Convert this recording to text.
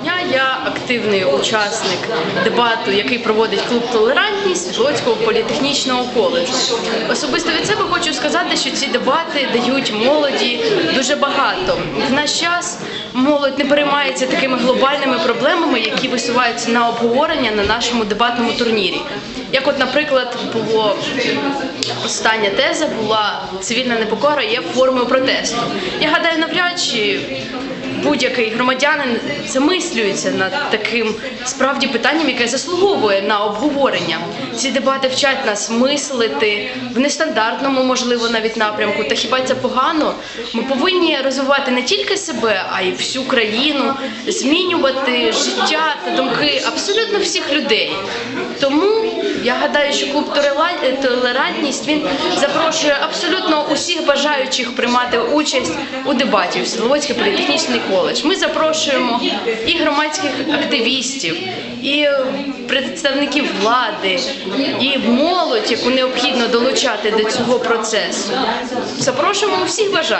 Дня, я активний учасник дебату, який проводить клуб Толерантність Луцького політехнічного коледжу. Особисто від себе хочу сказати, що ці дебати дають молоді дуже багато. В наш час молодь не переймається такими глобальними проблемами, які висуваються на обговорення на нашому дебатному турнірі. Як, от, наприклад, було остання теза була цивільна непокора є формою протесту. Я гадаю, навряд чи будь-який громадянин замислюється над таким справді питанням, яке заслуговує на обговорення. Ці дебати вчать нас мислити в нестандартному, можливо, навіть напрямку. Та хіба це погано? Ми повинні розвивати не тільки себе, а й всю країну, змінювати життя та думки абсолютно всіх людей. Тому гадаю, що клуб толерантність він запрошує абсолютно усіх бажаючих приймати участь у дебаті в Словоцький політехнічний коледж. Ми запрошуємо і громадських активістів, і представників влади, і молодь, яку необхідно долучати до цього процесу. Запрошуємо всіх бажаючих.